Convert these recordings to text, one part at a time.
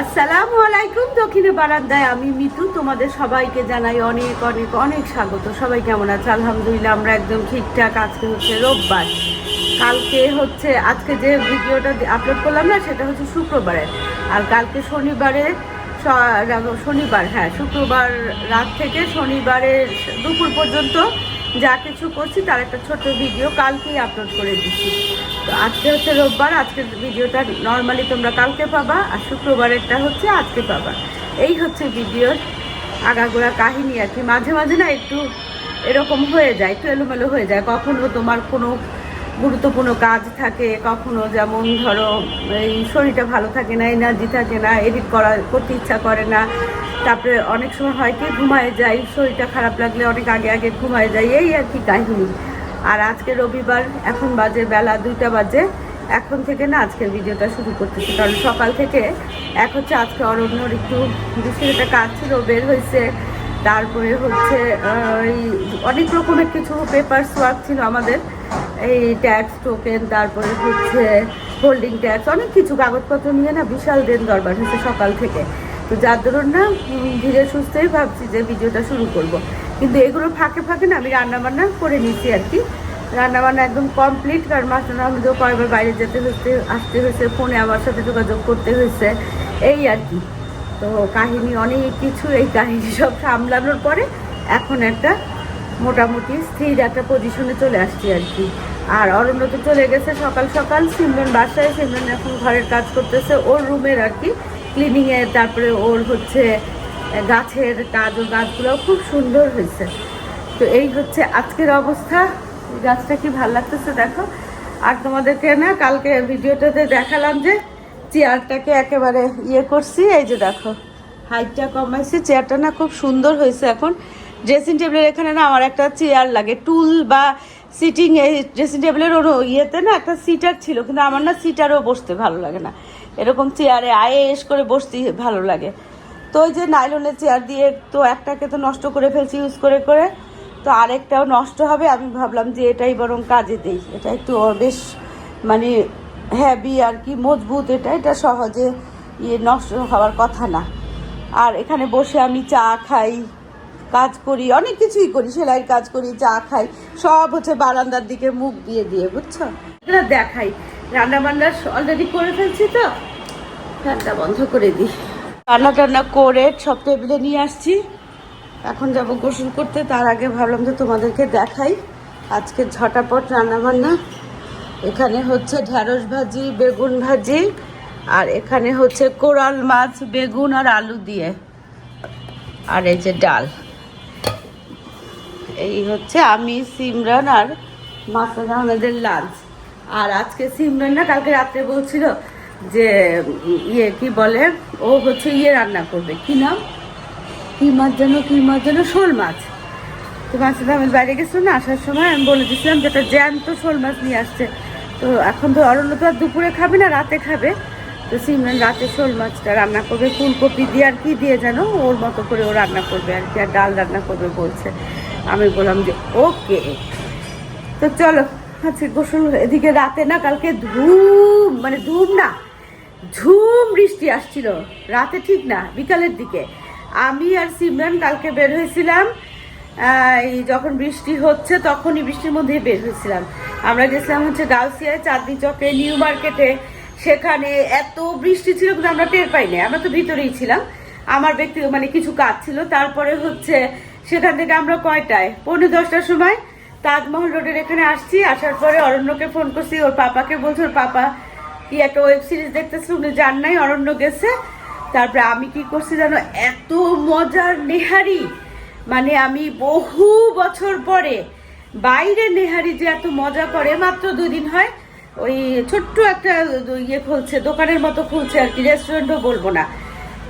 আসসালামু আলাইকুম দক্ষিণে বারান্দায়। আমি মিতু, তোমাদের সবাইকে জানাই অনেক অনেক অনেক স্বাগত। সবাই কেমন আছে? আলহামদুলিল্লাহ, আমরা একদম ঠিকঠাক। আজকে হচ্ছে রোববার। কালকে হচ্ছে, আজকে যে ভিডিওটা আপলোড করলাম না, সেটা হচ্ছে শুক্রবারে। আর কালকে শনিবারে শনিবার হ্যাঁ শুক্রবার রাত থেকে শনিবারের দুপুর পর্যন্ত যা কিছু করছি তার একটা ছোট ভিডিও কালকেই আপলোড করে দিচ্ছি। তো আজকে হচ্ছে রোববার আজকের ভিডিওটা নর্মালি তোমরা কালকে পাবা আর শুক্রবারেরটা হচ্ছে আজকে পাবা। এই হচ্ছে ভিডিওর আগাগোড়া কাহিনী আর কি। মাঝে মাঝে না একটু এরকম হয়ে যায়, একটু এলোমেলো হয়ে যায়। কখনো তোমার কোনো গুরুত্বপূর্ণ কাজ থাকে, কখনো যেমন ধরো এই শরীরটা ভালো থাকে না এনার্জি থাকে না এডিট করা করতে ইচ্ছা করে না তারপরে অনেক সময় হয় কি, ঘুমায় যাই, শরীরটা খারাপ লাগলে অনেক আগে আগে ঘুমায় যাই, এই আর কি কাহিনী। আর আজকে রবিবার, এখন বাজে বেলা দুইটা বাজে। এখন থেকে না আজকের ভিডিওটা শুরু করতেছি, কারণ সকাল থেকে এক হচ্ছে আজকে অরণ্যর একটু বৃষ্টির একটা কাজ ছিল, বের হয়েছে তারপরে হচ্ছে এই অনেক রকমের কিছু পেপারস ওয়ার্ক ছিল আমাদের। এই ট্যাক্স টোকেন তারপরে হচ্ছে হোল্ডিং ট্যাক্স অনেক কিছু কাগজপত্র নিয়ে না বিশাল দিন দরবার হয়েছে সকাল থেকে। তো যার দরুন না ধীরে সুস্থই ভাবছি যে ভিডিওটা শুরু করব। কিন্তু এগুলো ফাঁকে ফাঁকে না আমি রান্নাবান্না করে নিচ্ছি আর কি। রান্নাবান্না একদম কমপ্লিট কারণ মাস্টার আহমেদও কয়েকবার বাইরে যেতে হয়েছে, আসতে হয়েছে, ফোনে আমার সাথে যোগাযোগ করতে হয়েছে, এই আর কি। তো কাহিনী অনেক কিছু, এই কাহিনী সব সামলানোর পরে এখন একটা মোটামুটি স্থির একটা পজিশনে চলে আসছি আর কি। আর অরণ্য চলে গেছে সকাল সকাল, সিমরন বাসায়, সিমরন এখন ঘরের কাজ করতেছে, ওর রুমের আর কি। ক্লিনিংয়ে তারপরে ওর হচ্ছে গাছের কাজ ও গাছগুলো খুব সুন্দর হয়েছে। তো এই হচ্ছে আজকের অবস্থা। গাছটা কি ভালো লাগতেছে দেখো? আর তোমাদেরকে না, কালকে ভিডিওটাতে দেখালাম যে, চেয়ারটাকে একেবারে ইয়ে করছি। এই যে দেখো হাইটটা কমাইছি। চেয়ারটা না খুব সুন্দর হয়েছে এখন। ড্রেসিং টেবিলের এখানে না আমার একটা চেয়ার লাগে। টুল বা সিটিং এই ড্রেসিং টেবিলের ওর ইয়েতে না একটা সিটার ছিল, কিন্তু আমার না সিটারও বসতে ভালো লাগে না। এরকম চেয়ারে আয়ে এস করে বসতে ভালো লাগে। তো ওই যে নাইলনের চেয়ার দিয়ে তো একটাকে তো নষ্ট করে ফেলছি ইউজ করে করে, তো আরেকটাও নষ্ট হবে। আমি ভাবলাম যে এটাই বরং কাজে দেই। এটা একটু বেশ মানে হ্যাভি আর কি, মজবুত এটা। এটা সহজে ইয়ে নষ্ট হওয়ার কথা না। আর এখানে বসে আমি চা খাই, কাজ করি, অনেক কিছুই করি, সেলাইয়ের কাজ করি, চা খাই। সব হচ্ছে বারান্দার দিকে মুখ দিয়ে দিয়ে, বুঝছ? এগুলো দেখাই। রান্না বান্না অলরেডি করে ফেলছি তো? ফ্যানটা বন্ধ করে দিই। রান্না টান্না করে সব টেবিলে নিয়ে আসছি। এখন যাব গোসল করতে, তার আগে ভাবলাম যে তোমাদেরকে দেখাই। আজকে ঝটাপট রান্না বান্না এখানে হচ্ছে ঢ্যাঁড়স ভাজি, বেগুন ভাজি, আর এখানে হচ্ছে কোরাল মাছ, বেগুন আর আলু দিয়ে। আর এই যে ডাল। এই হচ্ছে আমি সিমরান আর মাসাদ আমাদের লাঞ্চ। আর আজকে সিমরান না, কালকে রাত্রে বলছিল যে ইয়ে কি বলে, ও হচ্ছে ইয়ে রান্না করবে। কি নাম? কি মাছ যেন, কি মাছ যেন? শোল মাছ। তো মাছের আমি বাইরে গেছিল না, আসার সময় আমি বলে দিয়েছিলাম যে, একটা জ্যান্ত শোল মাছ নিয়ে আসছে। তো এখন তো অরণ্য তো আর দুপুরে খাবে না, রাতে খাবে। তো সিমরান রাতে শোল মাছটা রান্না করবে, ফুলকপি দিয়ে আর কি দিয়ে যেন ওর মতো করে ও রান্না করবে আর কি, আর ডাল রান্না করবে বলছে। আমি বললাম যে, ওকে। তো চলো আচ্ছা গোসল এদিকে রাতে না, কালকে ধুম মানে ধুম না ঝুম বৃষ্টি আসছিল। রাতে ঠিক না, বিকালের দিকে। আমি আর সিমরান কালকে বের হয়েছিলাম এই যখন বৃষ্টি হচ্ছে তখনই বৃষ্টির মধ্যেই বের হয়েছিলাম। আমরা গেছিলাম হচ্ছে গাউসিয়ায়, চাঁদনি চকে, নিউ মার্কেটে। সেখানে এত বৃষ্টি ছিল কিন্তু আমরা টের পাইনি। আমরা তো ভিতরেই ছিলাম। আমার ব্যক্তি মানে কিছু কাজ ছিল। তারপরে হচ্ছে সেখান থেকে আমরা কয়টায়? পৌনে দশটার সময় তাজমহল রোডের এখানে আসছি, আসার পরে অরণ্যকে ফোন করছি, ওর পাপাকে বলছে, ওর পাপা কি একটা ওয়েব সিরিজ দেখতেছে, উনি যান নাই, অরণ্য গেছে। তারপরে আমি কি করছি জানো, এত মজার নেহারি মানে আমি বহু বছর পরে বাইরে নেহারি যে এত মজা করে, মাত্র দুদিন হয়, ওই ছোট্ট একটা ইয়ে খুলছে, দোকানের মতো খুলছে আর কি রেস্টুরেন্টও বলব না।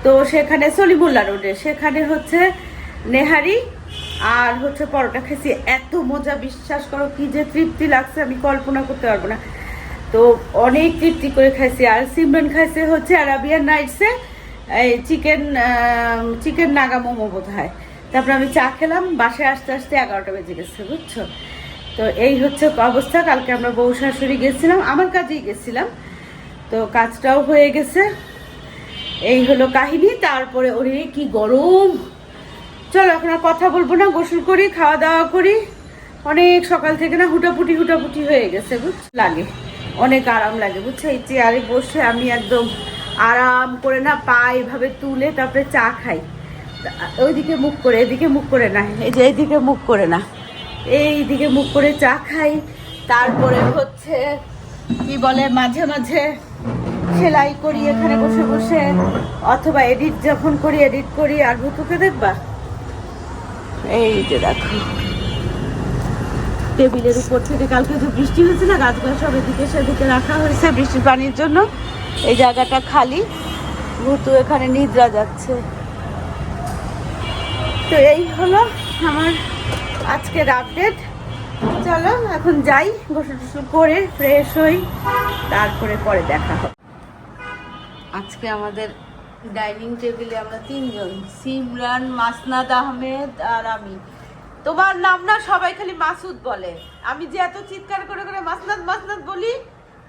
তো সেখানে সলিমুল্লা রোডে সেখানে হচ্ছে নেহারি আর হচ্ছে পরোটা খেয়েছি। এত মজা, বিশ্বাস করো কি যে তৃপ্তি লাগছে, আমি কল্পনা করতে পারব না। তো অনেক তৃপ্তি করে খাইছি। আর সিমরান খাইছে হচ্ছে আরাবিয়ান নাইটসে, এই চিকেন চিকেন নাগা মোমো বোধ হয় তারপরে আমি চা খেলাম, বাসায় আসতে আসতে এগারোটা বেজে গেছে, বুঝছ? তো এই হচ্ছে অবস্থা, কালকে আমরা বউ শাশুড়ি গেছিলাম, আমার কাজেই গেছিলাম। তো কাজটাও হয়ে গেছে। এই হলো কাহিনী, তারপরে ওরে কি গরম! চলো, এখন আর কথা বলব না, গোসল করি, খাওয়া দাওয়া করি। অনেক সকাল থেকে না হুটাপুটি হুটাপুটি হয়ে গেছে, বুঝ লাগে। অনেক আরাম লাগে, বুঝছ? এই চেয়ারে বসে আমি একদম আরাম করে না পা এভাবে তুলে তারপরে চা খাই। ওইদিকে মুখ করে, এদিকে মুখ করে না, এই যে এইদিকে মুখ করে না। এই দিকে মুখ করে চা খাই, তারপরে হচ্ছে, কি বলে, মাঝে মাঝে সেলাই করি এখানে বসে বসে, অথবা এডিট যখন করি এডিট করি, আর ভুতুকে দেখবা? এই যে দেখো। টেবিলের উপর থেকে কালকে যে বৃষ্টি হয়েছে না, গাছগুলো সব এদিকে সেদিকে রাখা হয়েছে বৃষ্টির পানির জন্য। এই জায়গাটা খালি ভুতু এখানে নিদ্রা যাচ্ছে। তো এই হলো আমার আজকের আপডেট চলো, এখন যাই, গোসল টোসল করে ফ্রেশ হই, তারপরে পরে দেখা হবে। আজকে আমাদের ডাইনিং টেবিলে আমরা তিনজন, সিমরান, মাসনাদ আহমেদ আর আমি। তোমার নাম না সবাই খালি মাসুদ বলে। আমি যে এত চিৎকার করে করে মাসনাদ মাসনাদ বলি,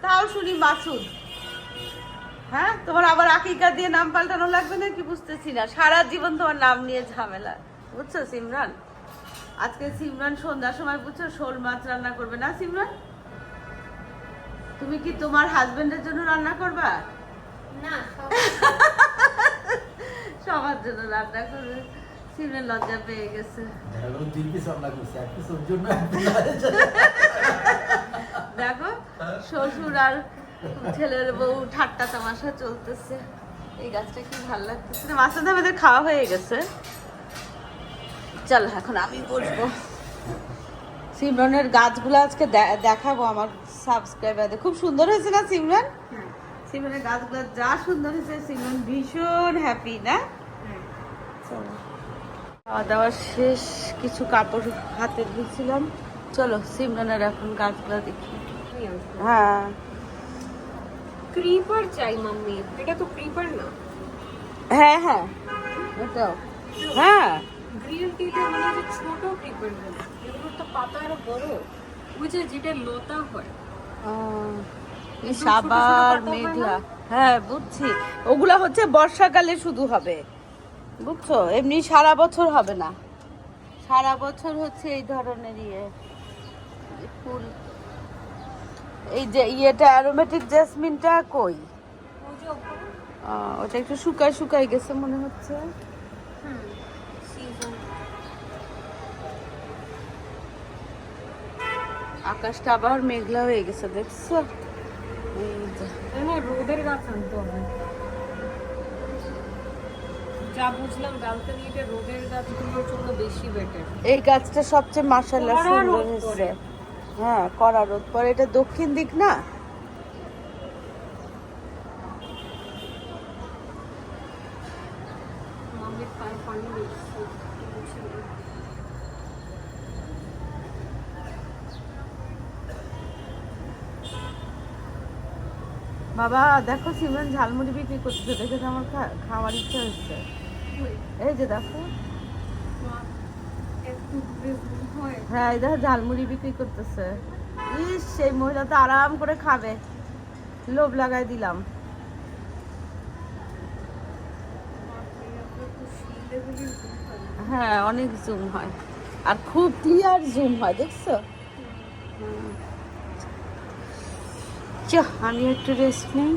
তাও শুনি মাসুদ। হ্যাঁ? তোমার আবার আকিকা দিয়ে নাম পাল্টানো লাগবে না কি বুঝতেছি না। সারা জীবন তোমার নাম নিয়ে ঝামেলা। বুঝছ, সিমরান? আজকে সিমরান সন্ধ্যার সময়, বুঝছ, শোল মাছ রান্না করবে না, সিমরান? তুমি কি তোমার হাজবেন্ডের জন্য রান্না করবা? সবার জন্য রান্না করবে। সিমরান লজ্জা পেয়ে গেছে। দেখো শ্বশুর আর ছেলের বউ ঠাট্টা তামাশা চলতেছে। এই গাছটা কি ভালো লাগতেছে। না মাছটা আমাদের খাওয়া হয়ে গেছে। চল এখন আমি বসবো। সিমরনের গাছগুলো আজকে দেখাবো আমার সাবস্ক্রাইবারদের খুব সুন্দর হয়েছে না সিমরন? সিমরনের গাছগুলো যা সুন্দর হয়েছে সিমরন ভীষণ হ্যাপি না? চলো। খাওয়া দাওয়া শেষ কিছু কাপড় হাতে ধুছিলাম চলো সিমরনের এখন গাছগুলো দেখি। হ্যাঁ। ক্রিপার চাই মাম্মি। এটা তো ক্রিপার না। হ্যাঁ হ্যাঁ। এটাও। হ্যাঁ। গ্রিন টিতে মানে যে ছোট ক্রিপারগুলো এগুলোর তো পাতা আরও বড় যে যেটা লতা হয়। ছোট সাবার মেঘলা হ্যাঁ বুঝছি। ওগুলা হচ্ছে বর্ষাকালে শুধু হবে। বুঝছ? এমনি সারা বছর হবে না। সারা বছর হচ্ছে এই ধরনের ইয়ে। ফুল। এই যে ইয়েটা অ্যারোমেটিক জেসমিনটা কই? ওটা একটু শুকায় শুকায় গেছে মনে হচ্ছে। আকাশটা আবার মেঘলা হয়ে গেছে, দেখছ? রোদের গাছ আনতে হবে। যা বুঝলাম রোদের গাছগুলোর জন্য বেশি বেটার এই গাছটা সবচেয়ে মাসাল্লা সুন্দর হয়েছে। হ্যাঁ করা রোদ পরে এটা দক্ষিণ দিক না মাম্মির পায়ে পানি লেগেছে বাবা, দেখো সিমরান ঝালমুড়ি বিক্রি করতেছে, দেখে তো আমার খাওয়ার ইচ্ছা হচ্ছে। এই যে দেখো। হয়, এই দেখো ঝালমুড়ি বিক্রি করতেছে। ইস সেই মহিলা তো আরাম করে খাবে। লোভ লাগাই দিলাম। হ্যাঁ অনেক জুম হয়। আর খুব ক্লিয়ার জুম হয়, দেখছ। আমি একটু রেস্ট নিই।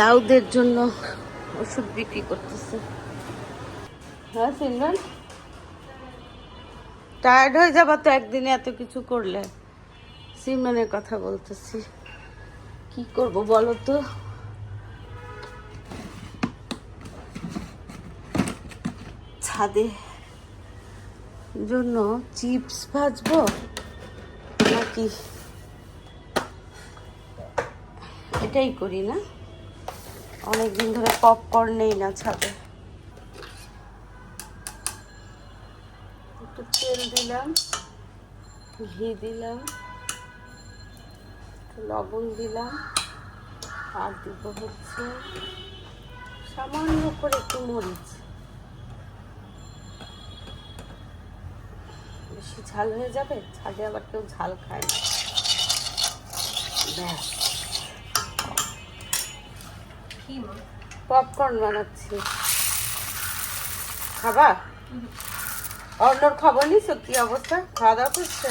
দাউদের জন্য ওষুধ বিক্রি করতেছে। হ্যাঁ সিমরান? টায়ার্ড হয়ে যাবা তো একদিনে এত কিছু করলে। সিমরানের কথা বলতেছি। কি করব বলো তো? ছাদে জন্য চিপস ভাজবো? নাকি? এটাই করি না। অনেকদিন ধরে পপকর্ন নেই না ছাদে। একটু তেল দিলাম, ঘি দিলাম লবণ দিলাম, আর দিব হচ্ছে সামান্য করে একটু মরিচ। বেশি ঝাল হয়ে যাবে ছাদে আবার কেউ ঝাল খায় না। ব্যাস। পপকর্ন বানাচ্ছি। খাবা? অন্যর খবর নিছো কি অবস্থা? খাওয়া দাওয়া করছে।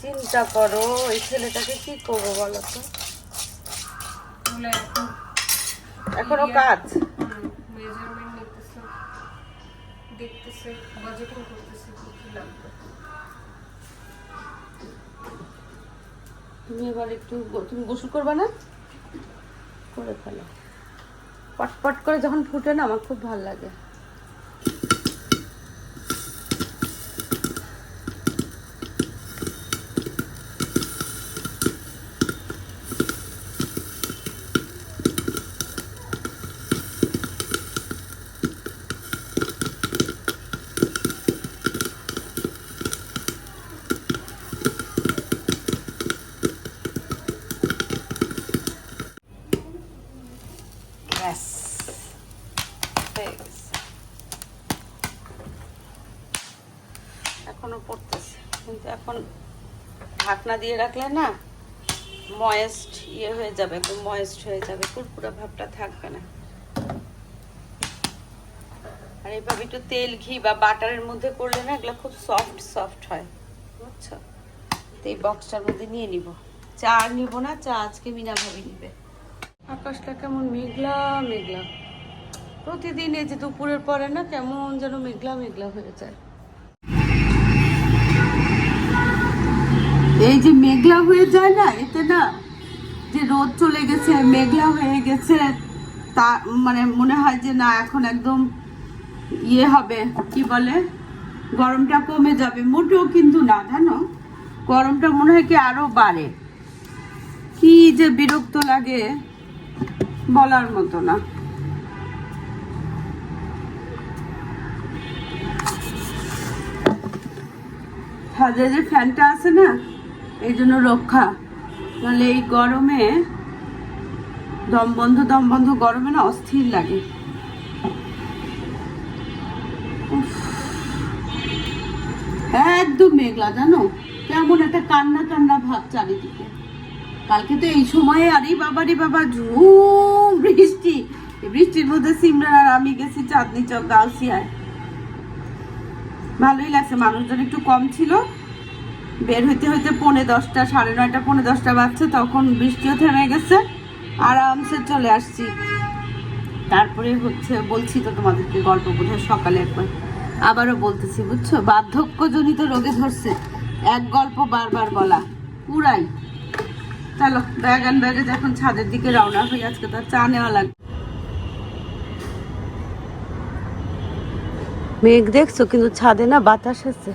চিন্তা করো এই ছেলেটাকে কি করব বলো তো? এখনও কাজ? দেখতেছে বাজেটিং করতেছে তুমি এবার একটু তুমি গোসল করবে না? করে ফেলো। পটপট করে যখন ফুটে না, আমার খুব ভালো লাগে। গেছে এখনও পড়তেছে, কিন্তু এখন ঢাকনা দিয়ে রাখলে না ময়েস্ট ইয়ে হয়ে যাবে, একদম ময়েস্ট হয়ে যাবে, কুরকুরা ভাবটা থাকবে না। আর এইভাবে একটু তেল, ঘি বা বাটারের মধ্যে করলে না এগুলো খুব সফট সফট হয়, বুঝছ? তো এই বক্সটার মধ্যে নিয়ে নিব। চা আর নিব না, চা আজকে মিনা ভাবি নিবে। আকাশটা কেমন মেঘলা মেঘলা। প্রতিদিন এই যে দুপুরের পরে না কেমন যেন মেঘলা মেঘলা হয়ে যায়। এই যে মেঘলা হয়ে যায় না, এতে না যে রোদ চলে গেছে, মেঘলা হয়ে গেছে, তা মানে মনে হয় যে না, এখন একদম ইয়ে হবে, কি বলে, গরমটা কমে যাবে। মোটেও কিন্তু না, জানো? গরমটা মনে হয় কি আরও বাড়ে। কি যে বিরক্ত লাগে বলার মতো না। ছাদে যে ফ্যানটা আছে না, এই জন্য রক্ষা। নাহলে এই গরমে দম বন্ধ, দম গরমে না অস্থির লাগে। একদম মেঘলা, জানো? কেমন একটা কান্না কান্না ভাব চারিদিকে। কালকে তো এই সময়ে আরে বাবারে বাবা, ঝুম বৃষ্টি। বৃষ্টির মধ্যে সিমরান আর আমি গেছি চাঁদনি চক গাউসিয়ায়। ভালোই লাগছে, মানুষজন একটু কম ছিল। বের হইতে হইতে পৌনে দশটা, সাড়ে নয়টা, পৌনে দশটা বাজছে, তখন বৃষ্টিও থেমে গেছে। আরামসে চলে আসছি। তারপরে হচ্ছে বলছি তো তোমাদেরকে গল্প বোধহয় সকালে একবার। আবারও বলতেছি, বুঝছ? বার্ধক্যজনিত রোগে ধরছে। এক গল্প বারবার বলা। পুরাই। চলো ব্যাগ অ্যান্ড ব্যাগে যখন ছাদের দিকে রওনা হই, আজকে তার চা নেওয়া লাগবে। মেঘ দেখছ, কিন্তু ছাদে না বাতাস আছে।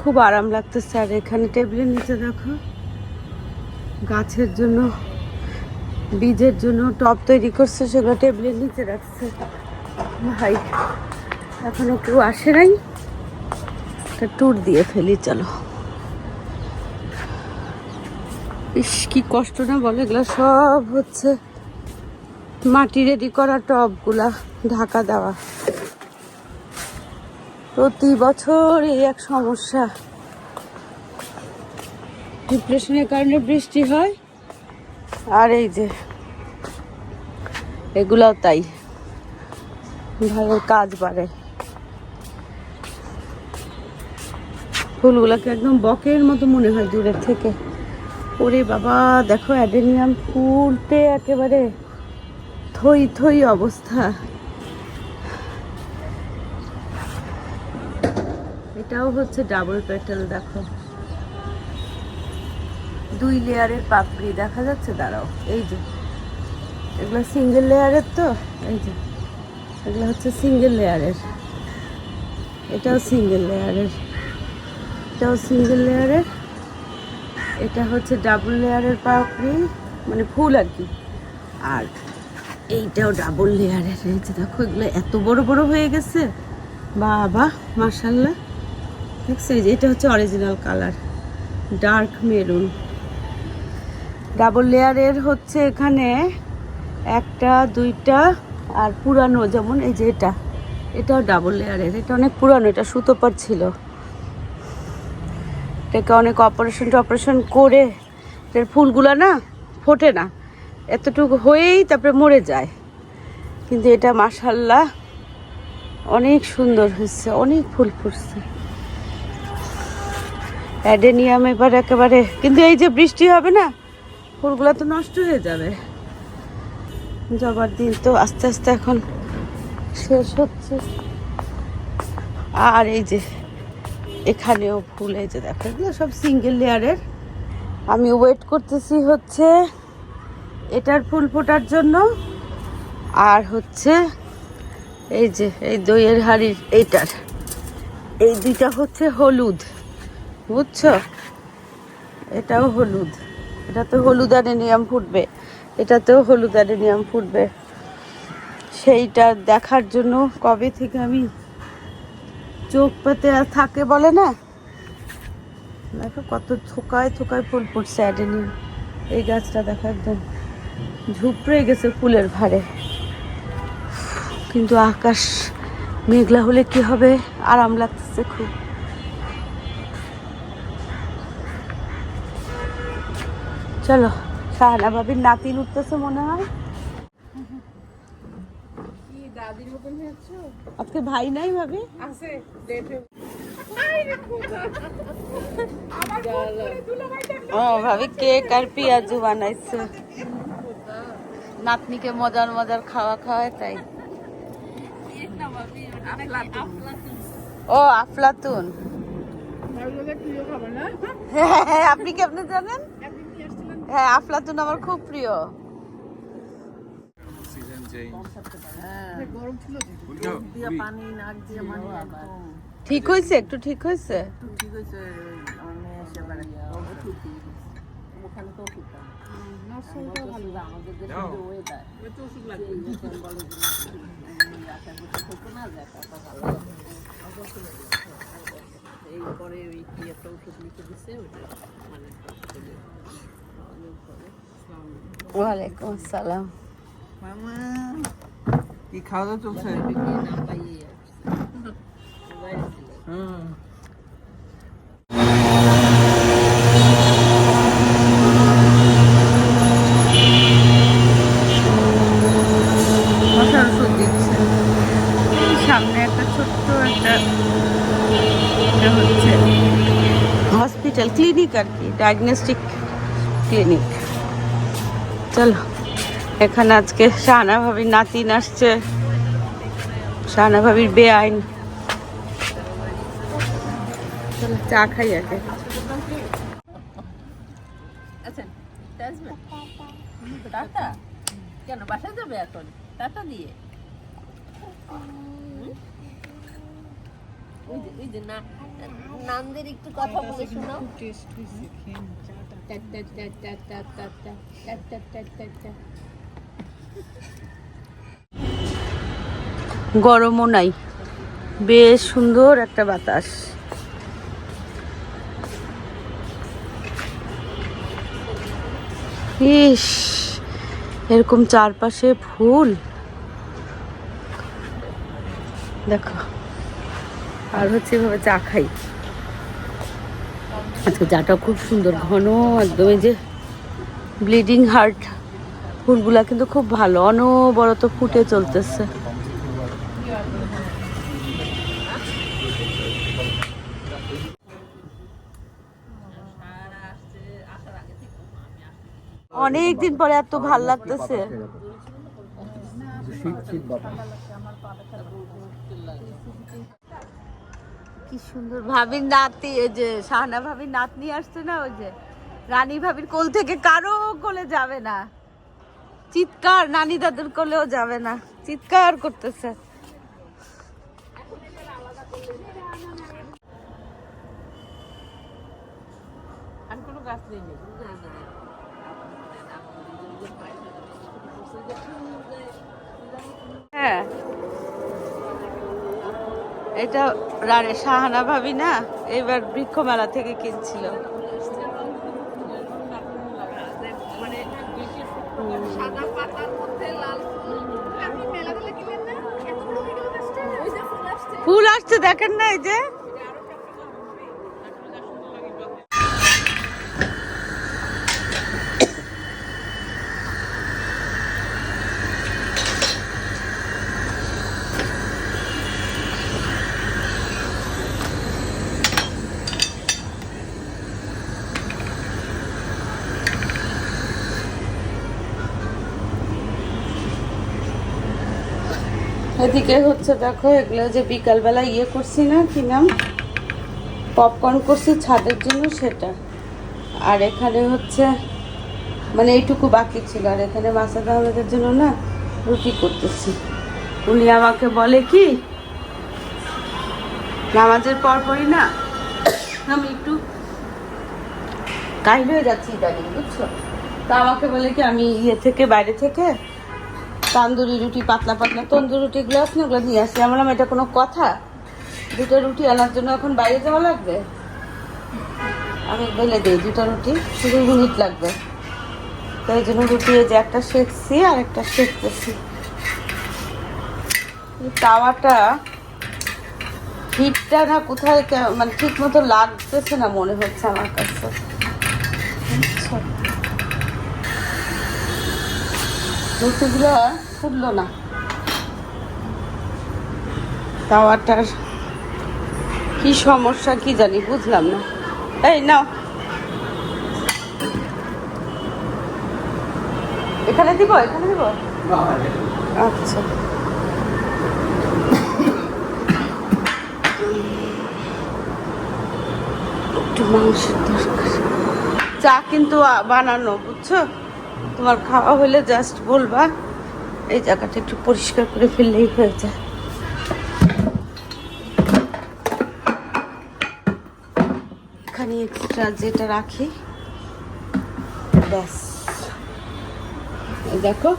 খুব আরাম লাগতেছে। আর এখানে টেবিলের নিচে দেখো, গাছের জন্য, বীজের জন্য টব তৈরি করছে, সেগুলো টেবিলের নিচে রাখছে। ভাই, এখনও কেউ আসে নাই? একটা ট্যুর দিয়ে ফেলি, চলো। ইস, কি কষ্ট না বলে, এগুলো সব হচ্ছে মাটি রেডি করা টবগুলা, ঢাকা দেওয়া। প্রতি বছর এই এক সমস্যা। ডিপ্রেশনের কারণে বৃষ্টি হয়। আর এই যে, এগুলাও তাই। ভালো কাজ বাড়ে। ফুলগুলাকে একদম বকের মতো মনে হয় দূরের থেকে। ওরে বাবা, দেখো অ্যাডেনিয়াম ফুলতে একেবারে থই থই অবস্থা। এটাও হচ্ছে ডাবল পেটাল দেখো। দুই লেয়ারের পাপড়ি, দেখা যাচ্ছে? দাঁড়াও, এই যে। এগুলো সিঙ্গেল লেয়ারের তো? এই যে। এগুলো হচ্ছে সিঙ্গেল লেয়ারের। এটাও সিঙ্গেল লেয়ারের। এটাও সিঙ্গেল লেয়ারের। এটা হচ্ছে ডাবল লেয়ারের পাপড়ি মানে ফুল আর কি। আর এইটাও ডাবল লেয়ারের। এই যে দেখো, এগুলো এত বড় বড় হয়ে গেছে। বাবা মার্শাল্লাহ দেখছ এটা হচ্ছে original colour dark maroon double লেয়ারের হচ্ছে এখানে একটা, দুইটা আর পুরানো, যেমন এই যে এটা। এটাও ডাবল লেয়ারের এটা অনেক পুরানো, এটা সুতোপার ছিল। এটাকে অনেক অপারেশন টপারেশন করে এর ফুলগুলো না ফোটে না। এতটুকু হয়েই তারপরে মরে যায়। কিন্তু এটা মাসাল্লাহ অনেক সুন্দর হয়েছে, অনেক ফুল ফুটছে। অ্যাডেনিয়াম এবার একেবারে, কিন্তু এই যে বৃষ্টি হবে না, ফুলগুলো তো নষ্ট হয়ে যাবে। জবার দিন তো আস্তে আস্তে এখন শেষ হচ্ছে। আর এই যে, এখানেও ফুল, এই যে দেখো, এগুলো সব সিঙ্গেল লেয়ারের আমি ওয়েট করতেছি হচ্ছে এটার ফুল ফোটার জন্য। আর হচ্ছে এই যে, এই দইয়ের হাড়ির এইটার। এই দুইটা হচ্ছে হলুদ। বুঝছ? এটাও হলুদ। এটাতে হলুদ অ্যাডেনিয়াম ফুটবে। এটাতেও হলুদ অ্যাডেনিয়াম ফুটবে। সেইটা দেখার জন্য কবে থেকে আমি চোখ পেতে আর থাকে বলে না? দেখো কত থোকায় থোকায় ফুল ফুটছে অ্যাডেনিয়াম। এই গাছটা দেখা একদম ঝুপড়ে গেছে ফুলের ভারে কিন্তু আকাশ মেঘলা হলে কি হবে? আরাম লাগতেছে খুব। চলো সাহানা ভাবির নাতিন উঠতেছে মনে হয়। আজকে ভাই নাই ভাবি? আছে ও ভাবি কেক আর পেঁয়াজু বানাইছে। নাতনিকে মজার মজার খাওয়া খাওয়ায় তাই। ও আফলাতুন। হ্যাঁ, আপনি কি আপনি জানেন? হ্যাঁ আফলাতুন আমার খুব প্রিয়। সিজন চেঞ্জ ঠিক হয়েছে একটু ঠিক হয়েছে? ওয়ালাইকুম আসসালাম কি খাওয়া দাওয়া চলছে হুম মশার ওষুধ দিচ্ছে এই সামনে একটা ছোট্ট একটা এটা হচ্ছে। হসপিটাল ক্লিনিক আর কি ডায়াগনস্টিক ক্লিনিক চলো, এখানে আজকে শাহানা ভাবির নাতিন আসছে। শাহানা ভাবির বেআইন। চা খাই আগে। আচ্ছা দিয়ে? না নানদের একটু কথা বলে শোনাও। গরমও নাই বেশ সুন্দর একটা বাতাস ইস এরকম চারপাশে ফুল দেখো আর হচ্ছে এভাবে চা খাই। আজকে চাটা খুব সুন্দর, ঘন, একদম এই যে ব্লিডিং হার্ট ফুলগুলা কিন্তু খুব ভালো, অনবরত ফুটে চলতেছে। অনেক দিন পরে এত ভালো লাগতেছে। কি সুন্দর ভাবির নাতি এই যে শাহানা ভাবির নাতনি আসছে না ওই যে রানী ভাবির কোল থেকে কারও কোলে যাবে না। চিৎকার নানি দাদুর কোলেও যাবে না। চিৎকার করতেছে। আর কোনো গাছ নেই হ্যাঁ। এটা রানে শাহানা ভাবি না? এবার বৃক্ষ মেলা থেকে কিনছিল। ফুল আসছে দেখেন না এই যে। এদিকে হচ্ছে দেখো, এগুলো যে বিকালবেলা ইয়ে করছি না, কি নাম? পপকর্ন করছি ছাদের জন্য সেটা। আর এখানে হচ্ছে মানে এইটুকু বাকি ছিল। আর এখানে মাসাদ আহমেদের জন্য না রুটি করতেছি। উনি আমাকে বলে কি, নামাজের পর পরপরই না, আমি একটু কাহিল হয়ে যাচ্ছি ইদানিং, বুঝছ? তা আমাকে বলে কি, আমি ইয়ে থেকে, বাইরে থেকে তান্দুরি রুটি, পাতলা পাতলা। তন্দুরি রুটিগুলো আছে না ওগুলো নিয়ে আসি। আমার এটা কোনো কথা? দুটো রুটি আনার জন্য এখন বাইরে যাওয়া লাগবে? আমি বলে দিই, দুটো রুটি? শুধু মিনিট লাগবে। তো এই জন্য রুটি যে একটা শেখছি আর একটা শেখতেছি তাওয়াটা হিটটা না কোথায় মানে ঠিক মতো লাগতেছে না মনে হচ্ছে আমার কাছে। রুটিগুলো ফুটলো না। তাওয়াটার কি সমস্যা কি জানি, বুঝলাম না। এই নাও। এখানে দিব এখানে দিব? আচ্ছা। একটু মাংসের দরকার। চা কিন্তু বানানো, বুঝছ? তোমার খাওয়া হলে জাস্ট বলবা, এই জায়গাটা একটু পরিষ্কার করে ফেললেই হয়ে যায়। এখানে এক্সট্রা যেটা রাখি, ব্যাস। দেখো,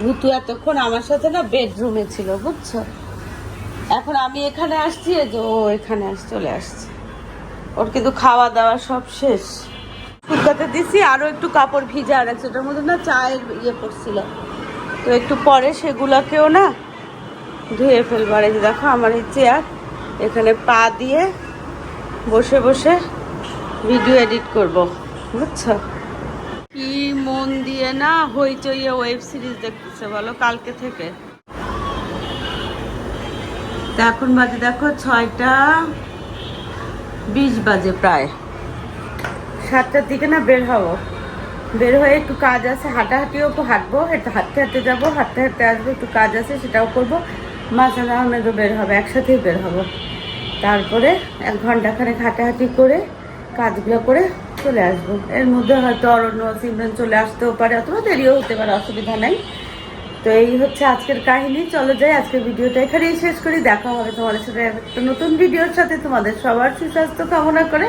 ভূতু এতক্ষণ আমার সাথে না বেডরুমে ছিল, বুঝছ? এখন আমি এখানে আসছি যে ও এখানে আস, চলে আসছে। ওর কিন্তু খাওয়া দাওয়া সব শেষ। ফুটকাতে দিছি আরও একটু কাপড় ভিজা রাখছে ওটার মধ্যে না চায়ের ইয়ে পড়ছিল। তো একটু পরে সেগুলাকেও না ধুয়ে ফেলবার এই দেখো আমার এই চেয়ার এখানে পা দিয়ে বসে বসে ভিডিও এডিট করব, বুঝছ? কি মন দিয়ে না হইচইয়ে ওয়েব সিরিজ দেখতেছে বলো কালকে থেকে। এখন বাজে দেখো ছয়টা বিশ বাজে প্রায়। সাতটার দিকে না বের হব বের হয়ে একটু কাজ আছে, হাঁটাহাঁটিও একটু হাঁটবো হাঁটতে হাঁটতে যাব, হাঁটতে হাঁটতে আসব, একটু কাজ আছে সেটাও করব। মাসাদ আহমেদও বের হবে, একসাথেই বের হব। তারপরে এক ঘন্টাখানেক হাঁটাহাঁটি করে, কাজগুলো করে চলে আসব। এর মধ্যে হয়তো অরণ্য, সিমরন চলে আসতেও পারে, অথবা দেরিও হতে পারে, অসুবিধা নেই। তো এই হচ্ছে আজকের কাহিনী। চলো যাই, আজকের ভিডিওটা এখানেই শেষ করি। দেখা হবে তোমাদের সাথে একটা নতুন ভিডিওর সাথে। তোমাদের সবার সুস্বাস্থ্য কামনা করে।